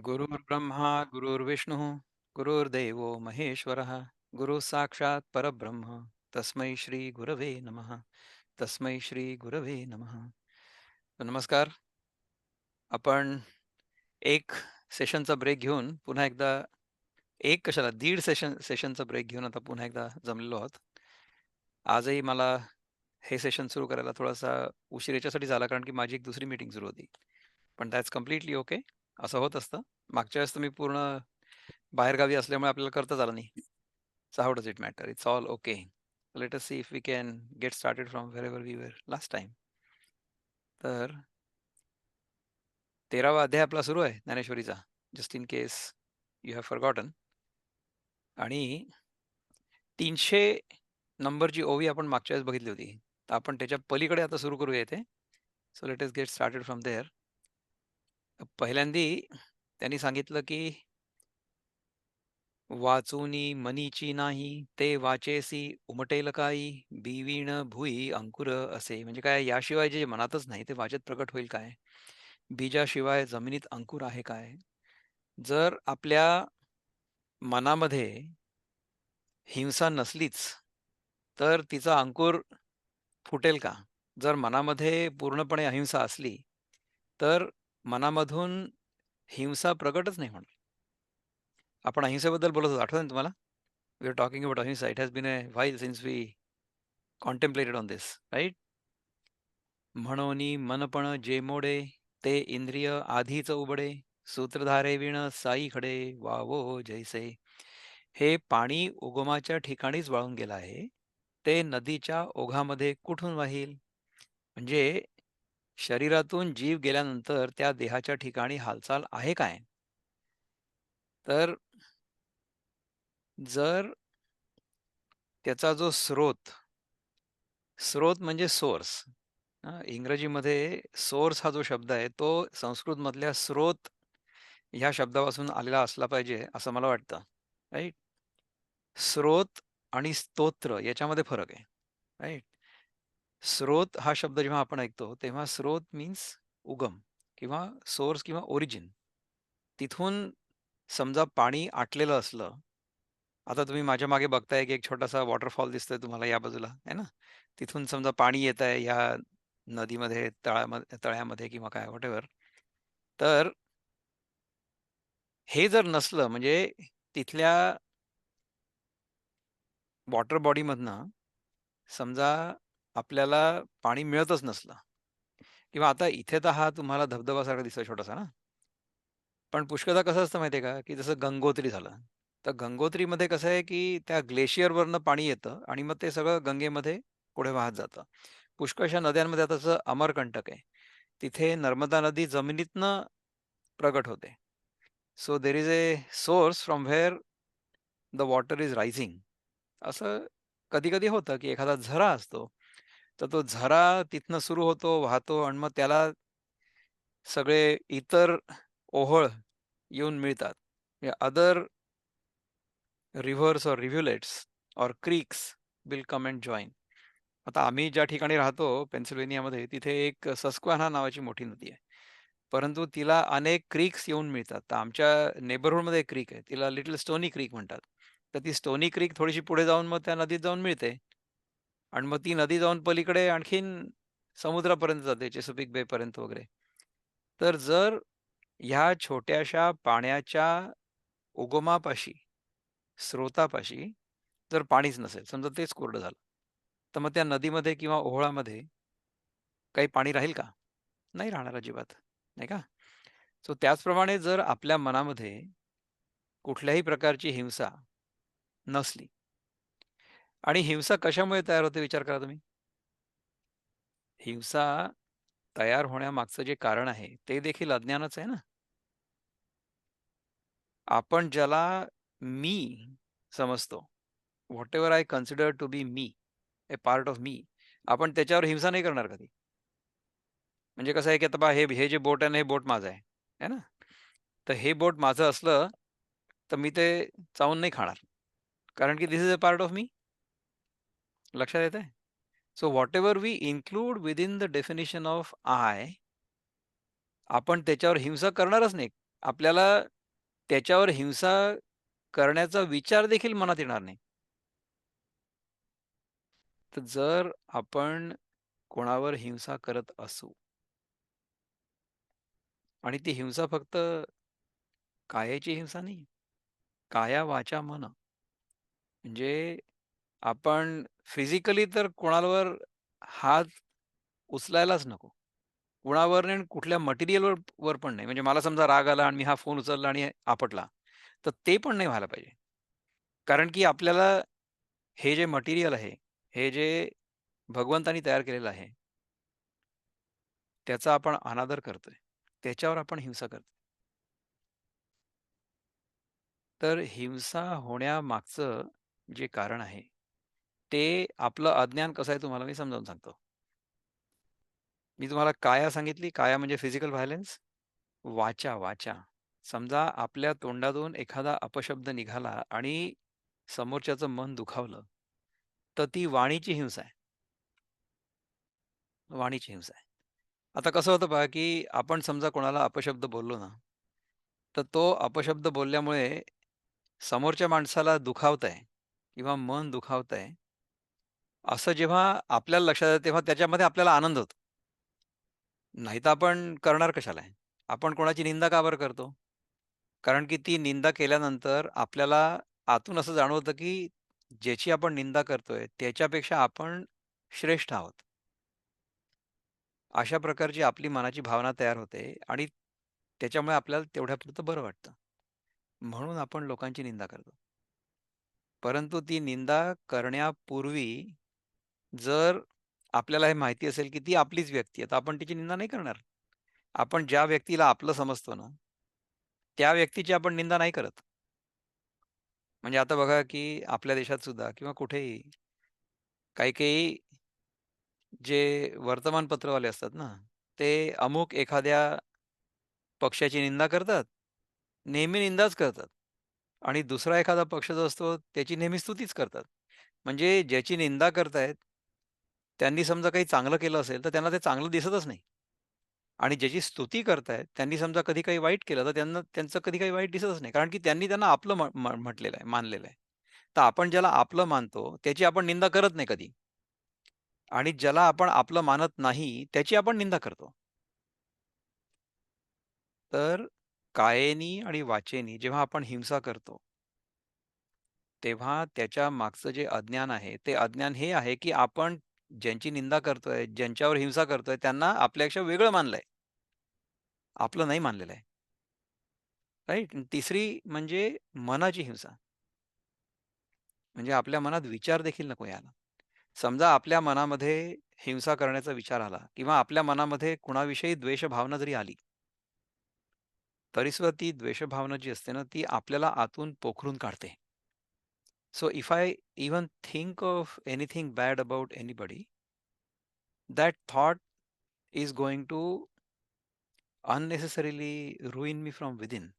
गुरुर्ब्रह्मा गुरुर्विष्णुः गुरुर्देवो महेश्वरः गुरु साक्षात परब्रह्म तस्मै श्री गुरवे नमः तस्मै श्री गुरवे नमः। नमस्कार आपण एक सेशनचा ब्रेक घेऊन पुन्हा एकदा एक कशाला दीड सेशन सेशनचा ब्रेक घेऊन आता पुन्हा एकदा जमलेलो आहोत. आजही मला हे सेशन सुरू करायला थोडासा उशीर याच्यासाठी झाला कारण की माझी एक दुसरी मीटिंग सुरू होती. पण दॅट्स कम्प्लिटली ओके असं होत असतं. मागच्या वेळेस तुम्ही पूर्ण बाहेरगावी असल्यामुळे आपल्याला करता आलं नाही. So how does it matter it's all okay let us see if we can get started from wherever we were last time तर तेरावा अध्याय आपला सुरू आहे ज्ञानेश्वरीचा. Just in case you have forgotten आणि तीनशे नंबरची ओवी आपण मागच्या वेळेस बघितली होती. तर आपण त्याच्या पलीकडे आता सुरू करूया इथे. So let us get started from there पहिल्यांदी त्यांनी सांगितलं की वाचुनी मनीची नाही ते वाचेसी उमटेल काही बिवीण भुई अंकुर असे. म्हणजे काय याशिवाय जे मनातच नाही ते वाचेत प्रकट होईल काय? बीजाशिवाय जमिनीत अंकुर आहे काय? जर आपल्या मनामध्ये हिंसा नसलीच तर तिचा अंकुर फुटेल का? जर मनामध्ये पूर्णपणे अहिंसा असली तर मनामधून हिंसा प्रकटच नाही होणार. आपण अहिंसेबद्दल बोलत होतो. आठवतं तुम्हाला? We are talking about ahimsa. It has been a while since we contemplated on this right म्हणोनी मनपण जे मोडे ते इंद्रिय आधीच उबडे. सूत्रधारे विण साई खडे वावो जैसे. हे पाणी उगमाच्या ठिकाणीच वाळून गेलं आहे. ते नदीच्या ओघामध्ये कुठून वाहील? म्हणजे शरीरातून जीव गेल्यानंतर त्या देहाच्या ठिकाणी हालचाल आहे काय? तर जर त्याचा जो स्रोत स्रोत म्हणजे सोर्स इंग्रजीमध्ये सोर्स हा जो शब्द आहे तो संस्कृतमधल्या स्रोत ह्या शब्दापासून आलेला असला पाहिजे असं मला वाटतं. राईट स्रोत आणि स्तोत्र याच्यामध्ये फरक आहे. राईट स्रोत हा शब्द जेव्हा आपण ऐकतो तेव्हा स्रोत मीन्स उगम किंवा सोर्स किंवा ओरिजिन तिथून समजा पाणी आटलेलं असलं आता तुम्ही माझ्या मागे बघताय की एक छोटासा वॉटरफॉल दिसतोय तुम्हाला या बाजूला आहे ना? तिथून समजा पाणी येत आहे या नदीमध्ये तळामध्ये तळ्यामध्ये किंवा काय वॉटेवर तर हे जर नसलं म्हणजे तिथल्या वॉटर बॉडीमधनं समजा आपल्याला पाणी मिळतच नसलं. किंवा आता इथे तर हा तुम्हाला धबधबासारखा दिसतो छोटासा ना. पण पुष्कळदा कसं असतं माहिती आहे का? की जसं गंगोत्री झालं. तर गंगोत्रीमध्ये कसं आहे की त्या ग्लेशियरवरनं पाणी येतं आणि मग ते सगळं गंगेमध्ये पुढे वाहत जातं. पुष्कळशा नद्यांमध्ये आता जसं अमरकंटक आहे. तिथे नर्मदा नदी जमिनीतनं प्रगट होते. So there is a source from where the water is rising असं कधी कधी होतं की एखादा झरा असतो. तर तो झरा तिथनं सुरू होतो वाहतो आणि मग त्याला सगळे इतर ओहळ येऊन मिळतात. Other rivers or rivulets or creeks will come and join आता आम्ही ज्या ठिकाणी राहतो पेन्सिल्वेनियामध्ये तिथे एक सस्क्वाना नावाची मोठी नदी आहे. परंतु तिला अनेक क्रीक्स येऊन मिळतात. तर आमच्या नेबरहूडमध्ये एक क्रीक आहे. तिला लिटल स्टोनी क्रीक म्हणतात. तर ती स्टोनी क्रीक थोडीशी पुढे जाऊन मग त्या नदीत जाऊन मिळते. आणि मग ती नदी जाऊन पलीकडे आणखीन समुद्रापर्यंत जाते चेसुपिक बेपर्यंत वगैरे. तर जर ह्या छोट्याशा पाण्याच्या उगमापाशी स्रोतापाशी जर पाणीच नसेल समजा तेच कोरडं झालं तर मग त्या नदीमध्ये किंवा ओहळामध्ये काही पाणी राहील का? नाही राहणार अजिबात नाही का? सो त्याचप्रमाणे जर आपल्या मनामध्ये कुठल्याही प्रकारची हिंसा नसली आणि हिंसा कशामुळे तयार होते विचार करा तुम्ही? हिंसा तयार होण्यामागचं जे कारण आहे ते देखील अज्ञानच आहे ना? आपण ज्याला मी समजतो whatever I consider to be me a part of me आपण त्याच्यावर हिंसा नाही करणार कधी. म्हणजे कसं आहे की आता बा हे हे जे बोट आहे ना हे बोट माझं आहे है ना? तर हे बोट माझं असलं तर मी ते चावून नाही खाणार. कारण की this is a part of me लक्षात येते so whatever we include within the definition of I आपण त्याच्यावर हिंसा करणारच नाही आपल्याला त्याच्यावर हिंसा करण्याचा विचार देखील मनात येणार नाही. तर जर आपण कोणावर हिंसा करत असू आणि ती हिंसा फक्त कायाची हिंसा नाही. काया, वाचा, मन. म्हणजे आपण फिजिकली तर कोणावर हात उचलायलाच नको. कुणावर नाही आणि कुठल्या मटेरियलवर वर पण नाही. म्हणजे मला समजा राग आला आणि मी हा फोन उचलला आणि आपटला, तर ते पण नाही व्हायला पाहिजे. कारण की आपल्याला हे जे मटेरियल आहे, हे जे भगवंतानी तयार केलेलं आहे त्याचा आपण अनादर करतोय. त्याच्यावर आपण हिंसा करतोय. तर हिंसा होण्यामागचं जे कारण आहे, ते आपलं अज्ञान कसं आहे तुम्हाला मी समजावून सांगतो. मी तुम्हाला काया सांगितली. काया म्हणजे फिजिकल व्हायलेन्स वाचा, वाचा. समजा आपल्या तोंडातून एखादा अपशब्द निघाला आणि समोरच्याचं मन दुखावलं, तर ती वाणीची हिंसा आहे. वाणीची हिंसा आहे. आता कसं होतं पहा, की आपण समजा कोणाला अपशब्द बोललो ना, तर तो अपशब्द बोलल्यामुळे समोरच्या माणसाला दुखावतंय किंवा मन दुखावतंय, असं जेव्हा आपल्याला लक्षात येतं, तेव्हा त्याच्यामध्ये आपल्याला आनंद होतो. नाही तर आपण करणार कशाला आहे? आपण कोणाची निंदा का बरं करतो? कारण की ती निंदा केल्यानंतर आपल्याला आतून असं जाणवतं, की ज्याची आपण निंदा करतोय, त्याच्यापेक्षा आपण श्रेष्ठ आहोत. अशा प्रकारची आपली मनाची भावना तयार होते आणि त्याच्यामुळे आपल्याला तेवढ्यापुरतं बरं वाटतं. म्हणून आपण लोकांची निंदा करतो. परंतु ती निंदा करण्यापूर्वी जर आपल्याला हे माहिती असेल, की ती आपलीच व्यक्ती आहे, तर आपण तिची निंदा नाही करणार. आपण ज्या व्यक्तीला आपलं समजतो ना, त्या व्यक्तीची आपण निंदा नाही करत. म्हणजे आता बघा, की आपल्या देशात सुद्धा किंवा कुठेही काही-काही जे वर्तमानपत्रवाले असतात ना, ते अमुक एखाद्या पक्षाची निंदा करतात. नेहमी निंदाच करतात आणि दुसरा एखादा पक्ष जो असतो त्याची नेहमी स्तुतीच करतात. म्हणजे ज्याची निंदा करतायत, त्यांनी समजा काही चांगलं केलं असेल, तर त्यांना ते चांगलं दिसतच नाही. आणि ज्याची स्तुती करतायत, त्यांनी समजा कधी काही वाईट केलं, तर त्यांना त्यांचं कधी काही वाईट दिसतच नाही. कारण की त्यांनी त्यांना आपलं म्हटलेलं आहे, मानलेलं आहे. तर आपण ज्याला आपलं मानतो, त्याची आपण निंदा करत नाही कधी. आणि ज्याला आपण आपलं मानत नाही, त्याची आपण निंदा करतो. तर कायेनी आणि वाचेनी जेव्हा आपण हिंसा करतो, तेव्हा त्याच्या मागचं जे अज्ञान आहे, ते अज्ञान हे आहे, की आपण ज्यांची निंदा करतोय, ज्यांच्यावर हिंसा करतोय, त्यांना आपल्यापेक्षा वेगळं मानलंय. आपलं नाही मानलेलं आहे. राईट तिसरी म्हणजे मनाची हिंसा. म्हणजे आपल्या मनात विचार देखील नको यायला. समजा आपल्या मनामध्ये हिंसा करण्याचा विचार आला किंवा आपल्या मनामध्ये कुणाविषयी द्वेषभावना जरी आली, तरीसुद्धा ती द्वेषभावना जी असते ना, ती आपल्याला आतून पोखरून काढते. So if I even think of anything bad about anybody, that thought is going to unnecessarily ruin me from within.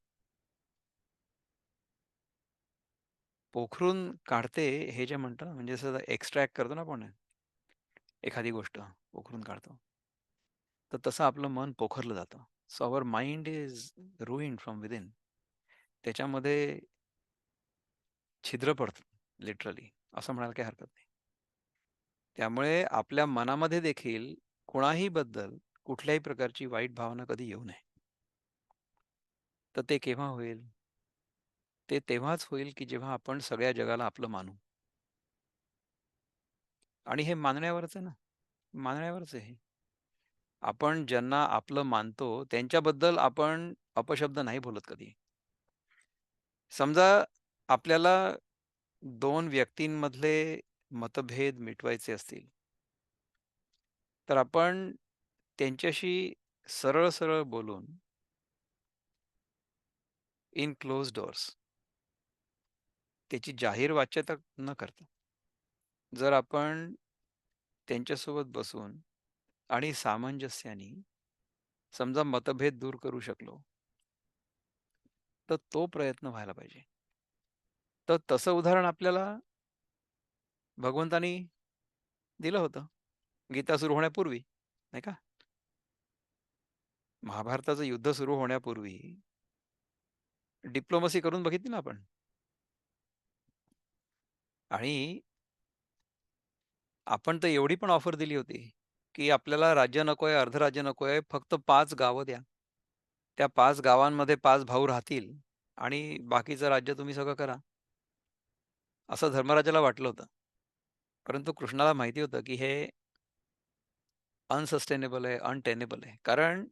पोखरून काढते हे जे म्हणतो ना, म्हणजे असं एक्स्ट्रॅक्ट करतो ना आपण एखादी गोष्ट पोखरून काढतो. तर तसं आपलं मन पोखरलं जातं. So our mind is ruined from within. त्याच्यामध्ये छिद्र पडतं लिटरली असं म्हणायला काही हरकत नाही. त्यामुळे आपल्या मनामध्ये देखील कुणाही बद्दल कुठल्याही प्रकारची वाईट भावना कधी येऊ नये. तर ते केव्हा होईल? ते तेव्हाच होईल, की जेव्हा आपण सगळ्या जगाला आपलं मानू. आणि हे मानण्यावरच आहे ना, मानण्यावरच आहे आपण ज्यांना आपलं मानतो त्यांच्याबद्दल आपण अपशब्द नाही बोलत कधी. समजा आपल्याला 2 व्यक्तींमधले मतभेद मिटवायचे असतील, तर आपण त्यांच्याशी सरळ-सरळ बोलून इन क्लोज डोअर्स त्याची जाहीर वाच्यता न करता, जर आपण त्यांच्यासोबत बसून आणि सामंजस्याने समजा मतभेद दूर करू शकलो, तर तो प्रयत्न व्हायला पाहिजे. तर तसं उदाहरण आपल्याला भगवंतानी दिलं होतं. गीता सुरू होण्यापूर्वी, नाही का? महाभारताचं युद्ध सुरू होण्यापूर्वी डिप्लोमसी करून बघितली ना आपण. आणि आपण तर एवढी पण ऑफर दिली होती, की आपल्याला राज्य नकोय, अर्ध राज्य नकोय, फक्त पाच गावं द्या. त्या पाच गावांमध्ये पाच भाऊ राहतील आणि बाकीचं राज्य तुम्ही सगळं करा. असं धर्मराजाला वाटलं होतं. परंतु कृष्णाला माहिती होतं, की हे अनसस्टेनेबल आहे, अनटेनेबल आहे. कारण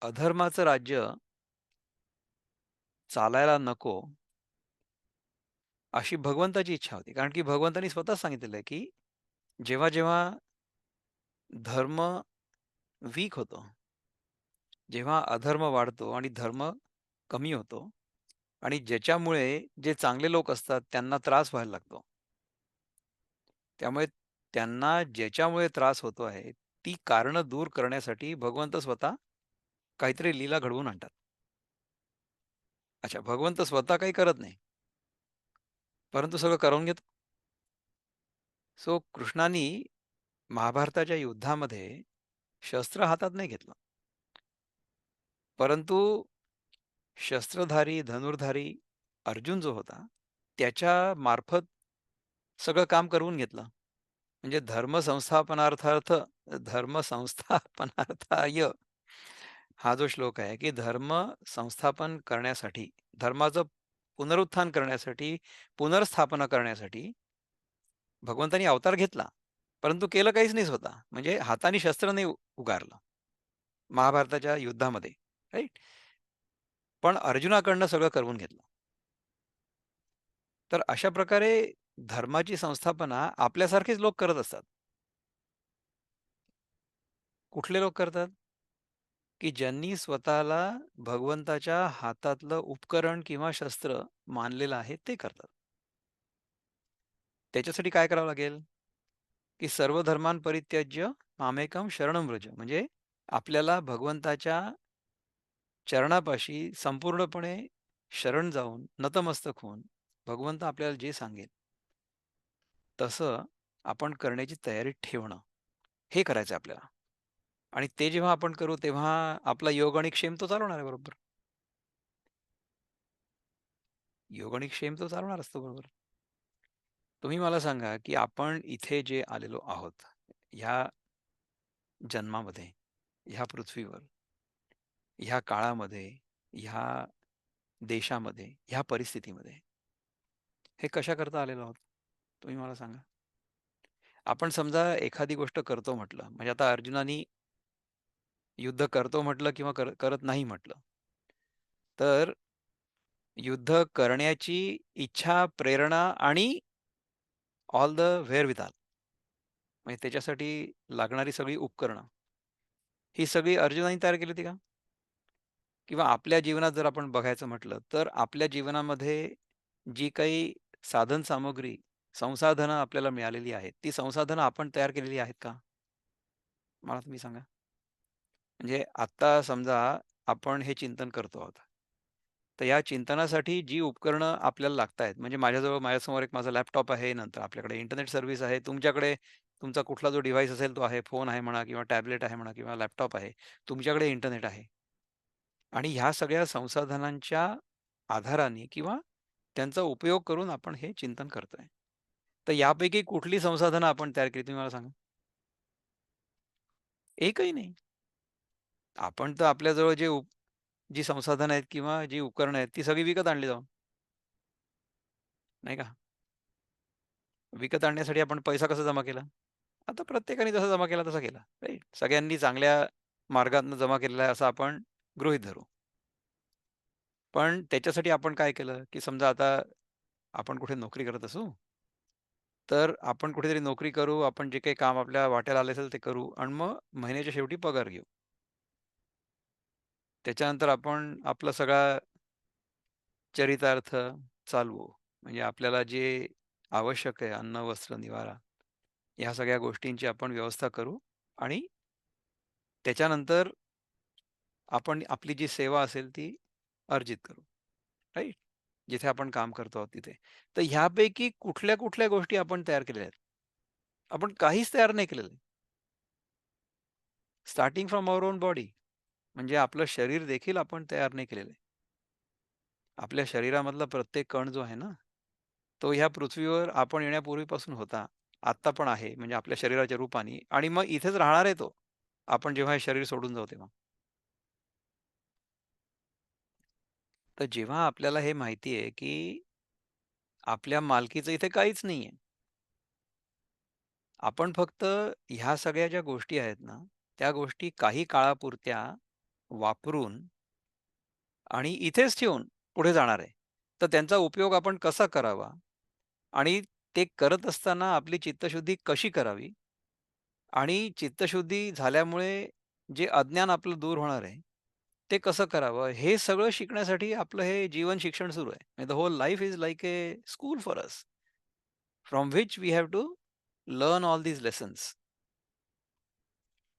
अधर्माचं राज्य चालायला नको अशी भगवंताची इच्छा होती. कारण की भगवंतांनी स्वतः सांगितलेलं आहे, की जेव्हा-जेव्हा धर्म वीक होतो, जेव्हा अधर्म वाढतो आणि धर्म कमी होतो आणि ज्याच्यामुळे जे चांगले लोक असतात त्यांना त्रास व्हायला लागतो. त्यामुळे त्यांना ज्याच्यामुळे त्रास होतो आहे, ती कारणं दूर करण्यासाठी भगवंत स्वतः काहीतरी लीला घडवून आणतात. अच्छा, भगवंत स्वतः काही करत नाही. परंतु सगळं करवून घेतो. सो कृष्णानी महाभारताच्या युद्धामध्ये शस्त्र हातात नाही घेतलं. परंतु शस्त्रधारी, धनुर्धारी अर्जुन जो होता, त्याच्या मार्फत सगळं काम करवून घेतलं. म्हणजे धर्म संस्थापनार्थार्थ धर्म संस्थापनार्थाय हा जो श्लोक आहे, की धर्म संस्थापन करण्यासाठी, धर्माचं पुनरुत्थान करण्यासाठी, पुनर्स्थापना करण्यासाठी भगवंतानी अवतार घेतला. परंतु केलं काहीच नाही स्वतः. म्हणजे हाताने शस्त्र नाही उगारलं. महाभारताच्या युद्धामध्ये, राइट? पण अर्जुनाकडनं सगळं करवून घेतलं. तर अशा प्रकारे धर्माची संस्थापना आपल्यासारखेच लोक करत असतात. कुठले लोक करतात? की ज्यांनी स्वतःला भगवंताच्या हातातलं उपकरण किंवा शस्त्र मानलेलं आहे ते करतात. त्याच्यासाठी काय करावं लागेल? की सर्व धर्मांपरित्यज्य मामेकम शरण व्रज. म्हणजे आपल्याला भगवंताच्या चरणापाशी संपूर्णपणे शरण जाऊन, नतमस्तक होऊन, भगवंत आपल्याला जे सांगेल तसं आपण करण्याची तयारी ठेवणं, हे करायचं आपल्याला. आणि ते जेव्हा आपण करू तेव्हा आपला योग आणि क्षेम तो चालवणार आहे बरोबर. योग आणि क्षेम तो चालवणार असतो बरोबर. तुम्ही मला सांगा, की आपण इथे जे आलेलो आहोत, ह्या जन्मामध्ये, ह्या पृथ्वीवर, ह्या काळामध्ये, ह्या देशामध्ये, ह्या परिस्थितीमध्ये, हे कशा करता आलेलो आहोत? तुम्ही मला सांगा. आपण समजा एखादी गोष्ट करतो म्हटलं, म्हणजे आता अर्जुनानी युद्ध करतो म्हटलं किंवा कर करत नाही म्हटलं. तर युद्ध करण्याची इच्छा, प्रेरणा आणि ऑल द व्हेअरविथॉल म्हणजे त्याच्यासाठी लागणारी सगळी उपकरणं, ही सगळी अर्जुनानी तयार केली होती का? किंवा आपल्या जीवनात जर आपण बघायचं म्हटलं, तर आपल्या जीवनामध्ये जी काही साधन सामग्री संसाधनं आपल्याला मिळालेली आहेत, ती संसाधनं आपण तयार केलेली आहेत का? मला तुम्ही सांगा. म्हणजे आत्ता समजा आपण हे चिंतन करतो आहोत. तर या चिंतनासाठी जी उपकरणं आपल्याला लागत आहेत म्हणजे माझ्याजवळ माझ्यासमोर एक माझा लॅपटॉप आहे, नंतर आपल्याकडे इंटरनेट सर्व्हिस आहे, तुमच्याकडे तुमचा कुठला जो डिव्हाइस असेल तो आहे, फोन आहे म्हणा किंवा टॅबलेट आहे म्हणा किंवा लॅपटॉप आहे, तुमच्याकडे इंटरनेट आहे. आणि ह्या सगळ्या संसाधनांच्या आधाराने किंवा त्यांचा उपयोग करून आपण हे चिंतन करतोय. तर यापैकी कुठली संसाधनं आपण तयार केली तुम्ही मला सांगा? एकही नाही. आपण तर आपल्याजवळ जे उप जी संसाधनं आहेत किंवा जी उपकरणं आहेत, ती सगळी विकत आणली जाऊन. नाही का? विकत आणण्यासाठी आपण पैसा कसा जमा केला? आता प्रत्येकाने जसा जमा केला तसा केला, राईट सगळ्यांनी चांगल्या मार्गातनं जमा केलेला आहे असं आपण गृहीत धरू. पण त्याच्यासाठी आपण काय केलं, की समजा आता आपण कुठे नोकरी करत असू, तर आपण कुठेतरी नोकरी करू, आपण जे काही काम आपल्या वाट्याला आले असेल ते करू आणि मग महिन्याच्या शेवटी पगार घेऊ. त्याच्यानंतर आपण आपला सगळा चरितार्थ चालवू. म्हणजे आपल्याला जे आवश्यक आहे अन्न, वस्त्र, निवारा ह्या सगळ्या गोष्टींची आपण व्यवस्था करू आणि त्याच्यानंतर आपण आपली जी सेवा असेल ती अर्जित करू. राईट जिथे आपण काम करतो आहोत तिथे. तर ह्यापैकी कुठल्या-कुठल्या गोष्टी आपण तयार केलेल्या आहेत? आपण काहीच तयार नाही केलेलं आहे. Starting from our own body म्हणजे आपलं शरीर देखील आपण तयार नाही केलेलं आहे. आपल्या शरीरामधला प्रत्येक कण जो आहे ना, तो ह्या पृथ्वीवर आपण येण्यापूर्वीपासून होता. आत्ता पण आहे म्हणजे आपल्या शरीराच्या रूपाने आणि मग इथेच राहणार आहे तो. आपण जेव्हा हे शरीर सोडून जाऊ तेव्हा. तर जेव्हा आपल्याला हे माहिती आहे, की आपल्या मालकीचं इथे काहीच नाहीये. आपण फक्त ह्या सगळ्या ज्या गोष्टी आहेत ना, त्या गोष्टी काही काळापुरत्या वापरून आणि इथेच ठेवून पुढे जाणार आहे. तर त्यांचा उपयोग आपण कसा करावा आणि ते करत असताना आपली चित्तशुद्धी कशी करावी आणि चित्तशुद्धी झाल्यामुळे जे अज्ञान आपलं दूर होणार आहे, ते कसं करावं? हे सगळं शिकण्यासाठी आपलं हे जीवन शिक्षण सुरू आहे. म्हणजे the whole life is like a school for us. From which we have to learn all these lessons.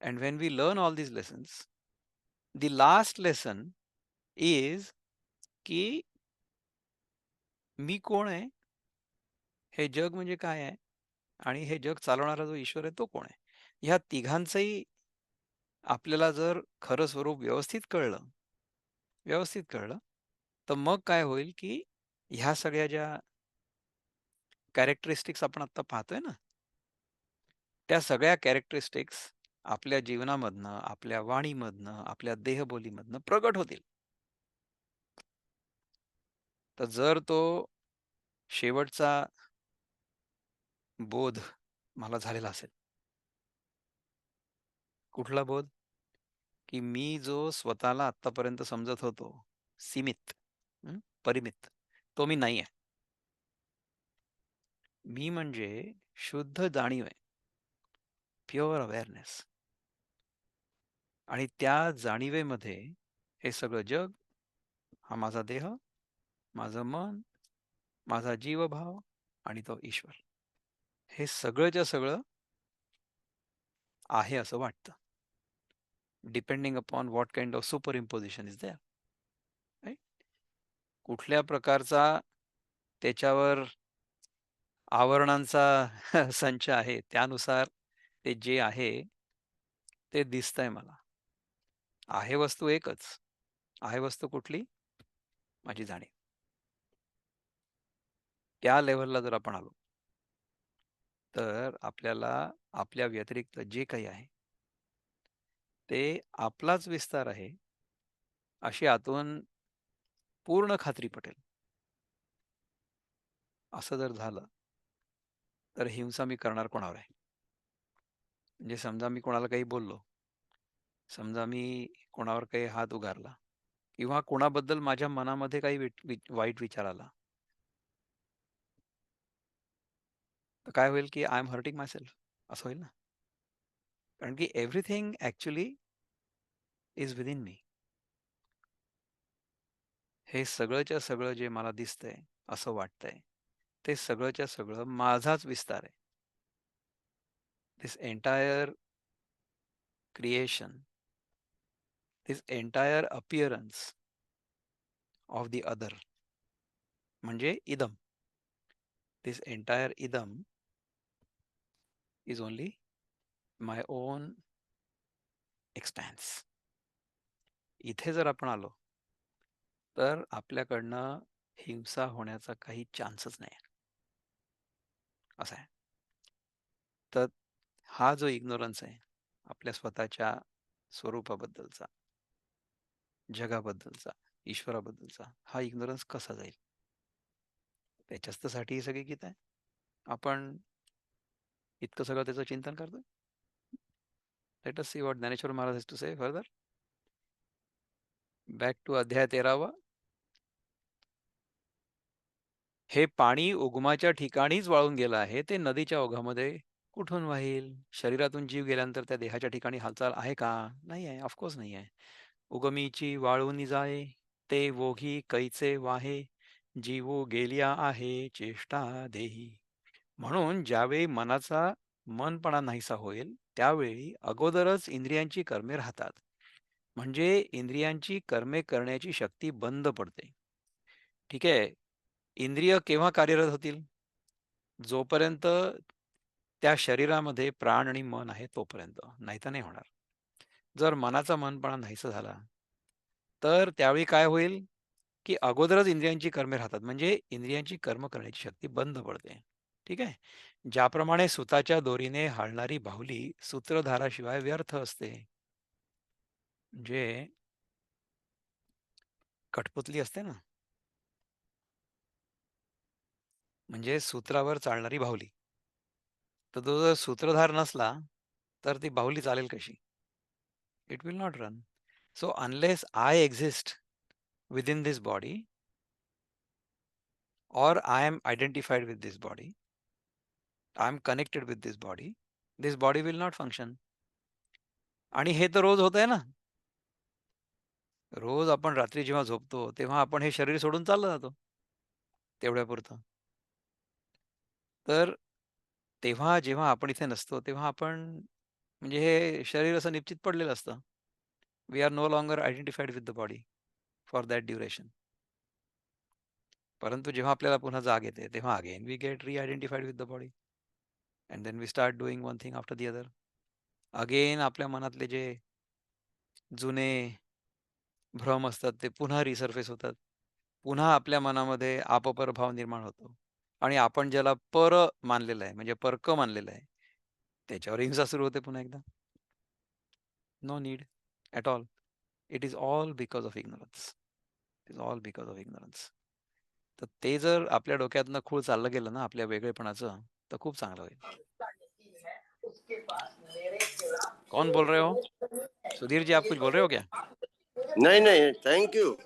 And when we learn all these lessons the last lesson is की मी कोण आहे? हे जग म्हणजे काय आहे? आणि हे जग चालवणारा जो ईश्वर आहे तो कोण आहे? ह्या तिघांचंही आपल्याला जर खरं स्वरूप व्यवस्थित कळलं, व्यवस्थित कळलं, तर मग काय होईल, की ह्या सगळ्या ज्या कॅरेक्टरिस्टिक्स आपण आत्ता पाहतोय ना, त्या सगळ्या कॅरेक्टरिस्टिक्स आपल्या जीवनामधनं, आपल्या वाणीमधनं, आपल्या देहबोलीमधनं प्रगट होतील. तर जर तो शेवटचा बोध मला झालेला असेल. कुठला बोध? की मी जो स्वतःला आत्तापर्यंत समजत होतो सीमित, परिमित, तो मी नाही आहे. मी म्हणजे शुद्ध जाणीव आहे. Pure awareness. आणि त्या जाणीवेमध्ये हे सगळं जग, हा माझा देह, माझं मन, माझा जीवभाव आणि तो ईश्वर. हे सगळंच्या सगळं आहे असं वाटतं. Depending upon what kind of superimposition is there. कुठल्या प्रकारचा त्याच्यावर आवरणांचा संच आहे, त्यानुसार ते जे आहे, ते दिसतंय मला. आहे वस्तू एकच. आहे वस्तू कुठली? माझी जाणीव. त्या लेव्हलला जर आपण आलो तर आपल्याला आपल्या व्यतिरिक्त जे काही आहे ते आपलाच विस्तार आहे, अशी आतून पूर्ण खात्री पटेल. असं जर झालं तर हिंसा मी करणार कोणावर आहे? म्हणजे समजा मी कोणाला काही बोललो. समजा मी कोणावर काही हात उगारला किंवा कोणाबद्दल माझ्या मनामध्ये काही वाईट विचार आला. तर काय होईल, की आय एम हर्टिंग मायसेल्फ असं होईल ना? कारण की everything actually is within me. हे सगळंच्या सगळं जे मला दिसतंय, असं वाटतंय, ते सगळंच्या सगळं माझाच विस्तार आहे. This entire creation this entire appearance of the other म्हणजे इदम. दिस एंटायर इदम is only my own expanse इथे जर आपण आलो तर आपल्याकडनं हिंसा होण्याचा काही चान्सच नाही. असं आहे. तर हा जो इग्नोरन्स आहे, आपल्या स्वतःच्या स्वरूपाबद्दलचा, जगाबद्दलचा, ईश्वराबद्दलचा, हा इग्नोरन्स कसा जाईल? त्याच्याच साठी ही सगळी गीत आहे. आपण इतकं सगळं त्याचं चिंतन करतोय. Let us see what Dnyaneshwar Maharaj has to say further. Back to अध्याय 13वा. हे पाणी उगमाच्या ठिकाणीच वाळून गेलं आहे, ते नदीच्या ओघामध्ये कुठून वाहील? शरीरातून जीव गेल्यानंतर त्या देहाच्या ठिकाणी हालचाल आहे का? नाही आहे. ऑफकोर्स नाही आहे. उगमीची वाळून जाय ते वोघी कैचे वाहे, जीवो गेल्या आहे चेष्टा देही. म्हणून ज्यावेळी मनाचा मनपणा नाहीसा होईल, त्यावेळी अगोदरच इंद्रियांची कर्मे राहतात. म्हणजे इंद्रियांची कर्मे करण्याची शक्ती बंद पडते. ठीक आहे. इंद्रिय केव्हा कार्यरत होतील? जोपर्यंत त्या शरीरामध्ये प्राण आणि मन आहे तोपर्यंत, नाही तर नाही होणार. जर मनाचा मनपणा नाहीसा झाला, तर त्यावेळी काय होईल? की अगोदरच इंद्रियांची कर्मे राहतात. म्हणजे इंद्रियांची कर्म करण्याची शक्ती बंद पडते. ठीक आहे. ज्याप्रमाणे सुताच्या दोरीने हालणारी बाहुली सूत्रधाराशिवाय व्यर्थ असते. जे कठपुतली असते ना म्हणजे सूत्रावर चालणारी बाहुली. तर तो जर सूत्रधार नसला, तर ती बाहुली चालेल कशी? It will not run. So unless I exist within this body or I am identified with this body, I am connected with this body, this body will not function. आणि हे तर रोज होतंय ना. रोज आपण रात्री जेव्हा झोपतो, तेव्हा आपण हे शरीर सोडून चालला जातो. तेवढ्यापुरतं. तर तेव्हा जेव्हा आपण इथे नसतो, तेव्हा आपण म्हणजे हे शरीर असं निश्चित पडलेलं असतं. We are no longer identified with the body for that duration. परंतु जेव्हा आपल्याला पुन्हा जाग येते, तेव्हा again we get reidentified with the body. And then we start doing one thing after the other. Again आपल्या मनातले जे जुने भ्रम असतात ते पुन्हा रिसर्फेस होतात. पुन्हा आपल्या मनामध्ये आपपर भाव निर्माण होतो आणि आपण ज्याला पर मानलेलं आहे, म्हणजे परक मानलेलं आहे, त्याच्यावर हिंसा सुरू होते पुन्हा एकदा. No need at all. It is all because of ignorance. It is all because of ignorance. तर ते जर आपल्या डोक्यातनं खूळ चाललं गेलं ना आपल्या वेगळेपणाचं, तर खूप चांगलं होईल. कौन बोल रहे हो? सुधीर जी, आप कुछ बोल रहे हो क्या? नहीं नहीं थैंक यू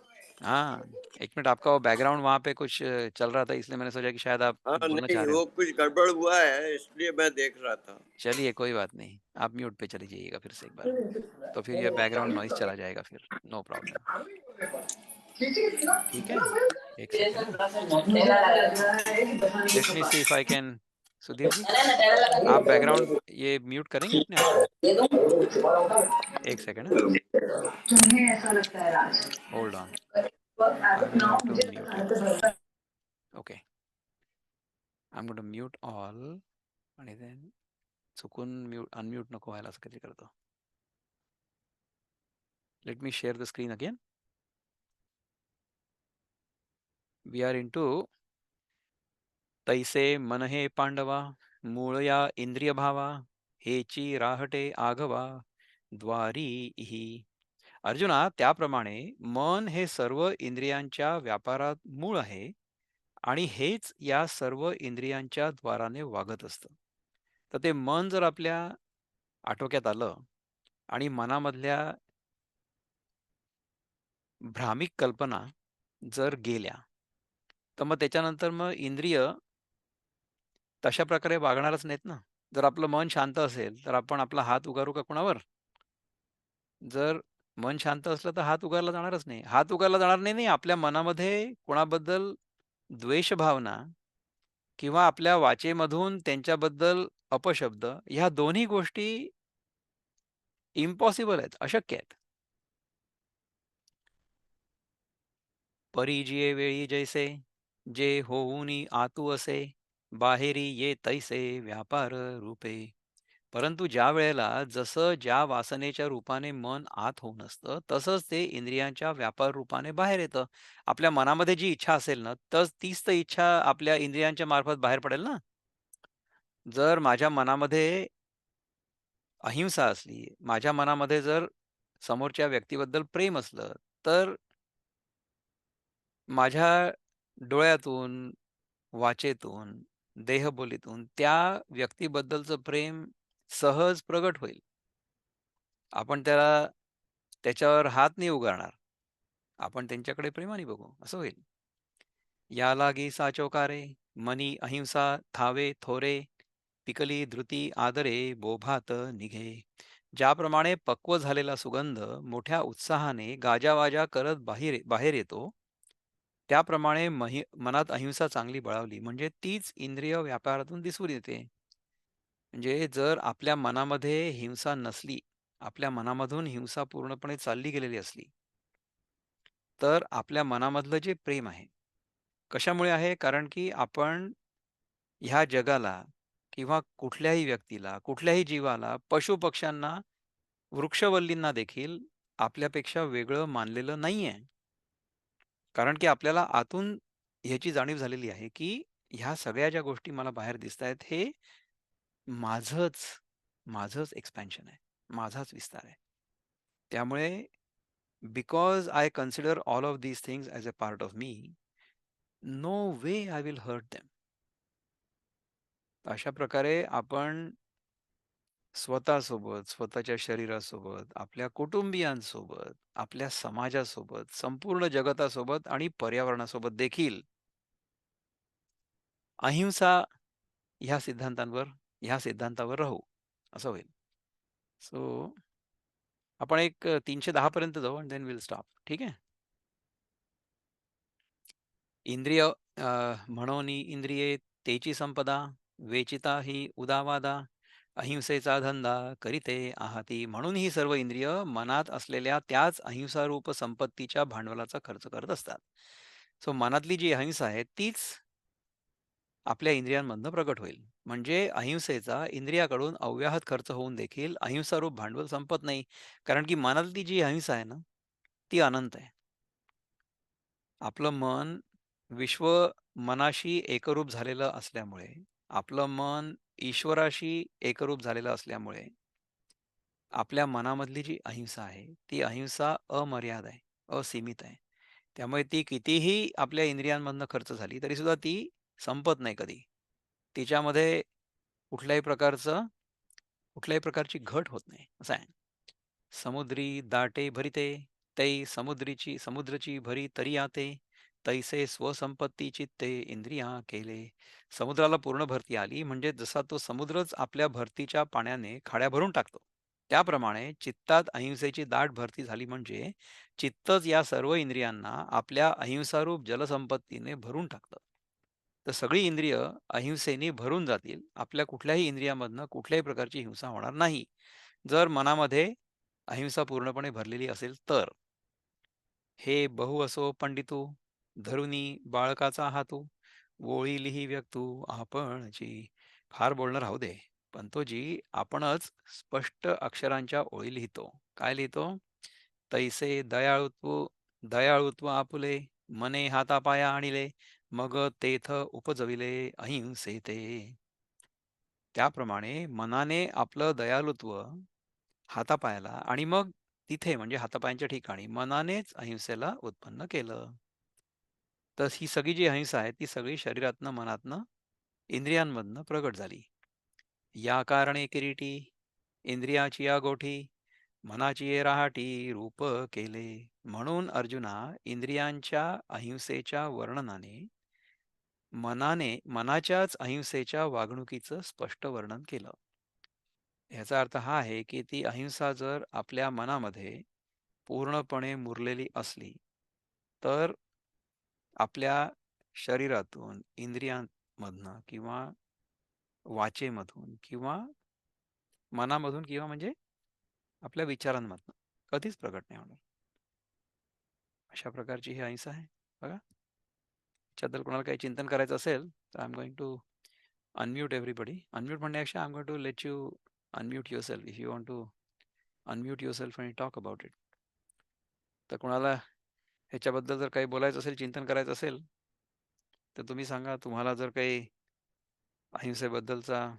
हाँ, 1 मिनट आपका वो बैकग्राउंड वहाँ पे कुछ चल रहा था इसलिए मैंने सोचा कि शायद आप हाँ कुछ बोलना नहीं चाह रहे वो कुछ गड़बड़ हुआ है इसलिए मैं देख रहा था चलिए कोई बात नहीं। आप म्यूट पे चले जाइएगा फिर से एक बार। तो फिर ये बैकग्राउंड नॉइज़ चला जाएगा फिर, नो प्रॉब्लम। ठीक है? 1 second let me see if I can Sudhir ji, आप बैकग्राउंड ये म्यूट करेंगे अपने आप को? 1 second hold on. Okay. I am going to mute all आणि देन चुकून म्यूट अनम्यूट नको व्हायला असं काहीतरी करतो. Let me share the screen again. We are into तैसे मन हे पांडवा मूळ या इंद्रिय भावा हेची राहटे आघवा द्वारी ही अर्जुना त्याप्रमाणे मन हे सर्व इंद्रियांच्या व्यापारात मूळ आहे आणि हेच या सर्व इंद्रियांच्या द्वाराने वागत असतं. तर ते मन जर आपल्या आटोक्यात आलं आणि मनामधल्या भ्रामिक कल्पना जर गेल्या, तर मग त्याच्यानंतर मग इंद्रिय तशा प्रकारे वागणारच नाहीत ना. जर आपलं मन शांत असेल, तर आपण आपला हात उगारू का कुणावर? जर मन शांत असलं, तर हात उगारला जाणारच नाही. हात उगारला जाणार नाही, नाही आपल्या मनामध्ये कोणाबद्दल द्वेष भावना किंवा आपल्या वाचेमधून त्यांच्याबद्दल अपशब्द ह्या दोन्ही गोष्टी इम्पॉसिबल आहेत, अशक्य आहेत. परिजिये वेळी जैसे, जे होऊनी आतू असे, बाहेरी ये तैसे व्यापार रूपे. परंतु ज्या वेळेला जसं ज्या वासनेच्या रूपाने मन आत होऊन असतं, तसंच ते इंद्रियांच्या व्यापार रूपाने बाहेर येतं. आपल्या मनामध्ये जी इच्छा असेल ना, तर तीच तर इच्छा आपल्या इंद्रियांच्या मार्फत बाहेर पडेल ना. जर माझ्या मनामध्ये अहिंसा असली, माझ्या मनामध्ये जर समोरच्या व्यक्तीबद्दल प्रेम असलं, तर माझ्या डोळ्यातून, वाचेतून, देहबोलीतून त्या व्यक्तीबद्दलचं प्रेम सहज प्रगट होईल. आपण त्याला त्याच्यावर हात नाही उगारणार. आपण त्यांच्याकडे प्रेमाने बघू, असं होईल. या लागी साचोकारे, मनी अहिंसा थावे थोरे, पिकली धृती आदरे बोभात निघे. ज्याप्रमाणे पक्व झालेला सुगंध मोठ्या उत्साहाने गाजावाजा करत बाहेर बाहेर येतो, त्याप्रमाणे मही मनात अहिंसा चांगली बळावली म्हणजे तीच इंद्रिय व्यापारातून दिसून येते. म्हणजे जर आपल्या मनामध्ये हिंसा नसली, आपल्या मनामधून हिंसा पूर्णपणे चालली गेलेली असली, तर आपल्या मनामधलं जे प्रेम आहे, कशामुळे आहे? कारण की आपण ह्या जगाला किंवा कुठल्याही व्यक्तीला, कुठल्याही जीवाला, पशु-पक्ष्यांना, वृक्षवल्लींना देखील आपल्यापेक्षा वेगळं मानलेलं नाहीये. कारण की आपल्याला आतून ह्याची जाणीव झालेली आहे, की ह्या सगळ्या ज्या गोष्टी मला बाहेर दिसतायत हे माझंच, माझंच एक्सपॅन्शन आहे. माझाच विस्तार आहे. त्यामुळे because I consider all of these things as a part of me, no way I will hurt them. अशा प्रकारे आपण स्वतःसोबत, स्वतःच्या शरीरासोबत, आपल्या कुटुंबियांसोबत, आपल्या समाजासोबत, संपूर्ण जगतासोबत आणि पर्यावरणासोबत देखील अहिंसा ह्या सिद्धांतांवर ह्या सिद्धांतावर राहू, असं होईल. सो आपण एक अ, 310 पर्यंत जाऊ एंड देन विल स्टॉप. ठीक आहे? इंद्रिय अ, म्हणोनी इंद्रिये तेची संपदा, वेचिता ही उदावादा, अहिंसेचा धंदा करीते आहाती. म्हणून ही सर्व इंद्रिय मनात असलेल्या त्याच अहिंसारूप संपत्तीच्या भांडवलाचा खर्च करत असतात. सो मनातली जी अहिंसा आहे तीच आपल्या इंद्रियांमधनं प्रकट होईल. म्हणजे अहिंसेचा इंद्रियाकडून अव्याहत खर्च होऊन देखील अहिंसारूप भांडवल संपत नाही. कारण की मनातली जी अहिंसा आहे ना, ती अनंत आहे. आपलं मन विश्व मनाशी एकरूप झालेलं असल्यामुळे, आपलं मन ईश्वराशी एकरूप झालेला असल्यामुळे आपल्या मनामधली जी अहिंसा आहे, ती अहिंसा अमर्याद आहे, असीमित आहे. त्यामुळे ती कितीही आपल्या इंद्रियांमधनं खर्च झाली, तरी सुद्धा ती संपत नाही कधी. तिच्यामध्ये कुठल्याही प्रकारचं कुठल्याही प्रकारची घट होत नाही, असं आहे. समुद्री दाटे भरिते, तै समुद्रीची समुद्रची भरी तरी आते, तैसे स्वसंपत्ती चित्ते इंद्रिया केले. समुद्राला पूर्ण भरती आली म्हणजे जसा तो समुद्रच आपल्या भरतीच्या पाण्याने खाड्या भरून टाकतो. त्याप्रमाणे चित्तात अहिंसेची दाट भरती झाली म्हणजे चित्तच या सर्व इंद्रियांना आपल्या अहिंसारूप जलसंपत्तीने भरून टाकतं. तर सगळी इंद्रिय अहिंसेने भरून जातील. आपल्या कुठल्याही इंद्रियामधनं कुठल्याही प्रकारची हिंसा होणार नाही. जर मनामध्ये अहिंसा पूर्णपणे भरलेली असेल तर. हे बहु असो पंडितू, धरुनी बाळकाचा हातू, वोळिलिही व्यक्तू आपणची. फार बोलणं राहू दे. पंतोजी आपणच स्पष्ट अक्षरांच्या ओळी लिहितो. काय लिहितो? तैसे दयाळुत्व दयाळुत्व आपुले, मने हातापाया आणिले, मग तेथ उपजविले अहिंसे ते. त्याप्रमाणे मनाने आपलं दयालुत्व हातापायाला आणि मग तिथे म्हणजे हातापायांच्या ठिकाणी मनानेच अहिंसेला उत्पन्न केलं. तर ही सगळी जी अहिंसा आहे, ती सगळी शरीरातनं, मनातनं, इंद्रियांमधनं प्रगट झाली. या कारणे किरीटी, इंद्रियाची या गोठी, मनाची ये रहाटी रूप केले. म्हणून अर्जुना इंद्रियांच्या अहिंसेच्या वर्णनाने मनाने मनाच्याच अहिंसेच्या वागणुकीचं स्पष्ट वर्णन केलं. ह्याचा अर्थ हा आहे, की ती अहिंसा जर आपल्या मनामध्ये पूर्णपणे मुरलेली असली, तर आपल्या शरीरातून, इंद्रियांमधनं किंवा वाचेमधून किंवा मनामधून किंवा म्हणजे आपल्या विचारांमधनं कधीच प्रकट नाही होणार. अशा प्रकारची ही अहिंसा आहे. बघा. त्याच्याबद्दल कोणाला काही चिंतन करायचं असेल, तर I am going to unmute everybody. Unmute म्हणण्यापेक्षा I am going to let you unmute yourself if you want to unmute yourself and talk about it. तर कोणाला ह्याच्याबद्दल जर काही बोलायचं असेल, चिंतन करायचं असेल, तर तुम्ही सांगा. तुम्हाला जर काही अहिंसेबद्दलचा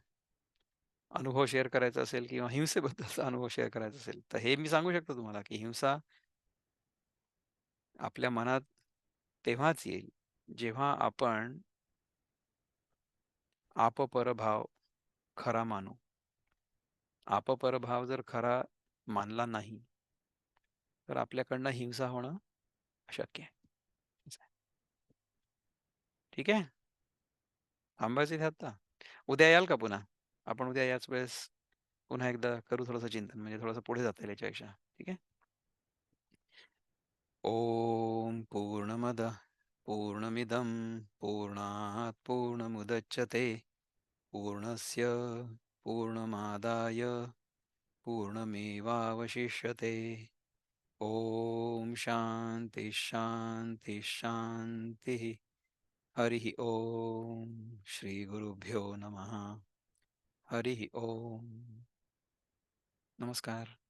अनुभव शेअर करायचा असेल किंवा हिंसेबद्दलचा अनुभव शेअर करायचा असेल, तर हे मी सांगू शकतो तुम्हाला, की हिंसा आपल्या मनात तेव्हाच येईल, जेव्हा आपण आपपरभाव खरा मानू. आप-परभाव जर खरा मानला नाही, तर आपल्याकडनं हिंसा होणं अशक्य आहे. ठीक आहे? थांबायचं इथे आता? उद्या याल का पुन्हा? आपण उद्या याच वेळेस पुन्हा एकदा करू थोडंसं चिंतन, म्हणजे थोडंसं पुढे जाता येईल याच्यापेक्षा. ठीक आहे? ओम पूर्णमद पूर्णमिदं पूर्णात् पूर्णमुदच्यते पूर्णस्य पूर्णमादाय पूर्णमेवावशिष्यते. ओम शांती, शांती, शांतिः. हरिः ओम. श्री गुरुभ्यो नमः. हरिः ओम. नमस्कार.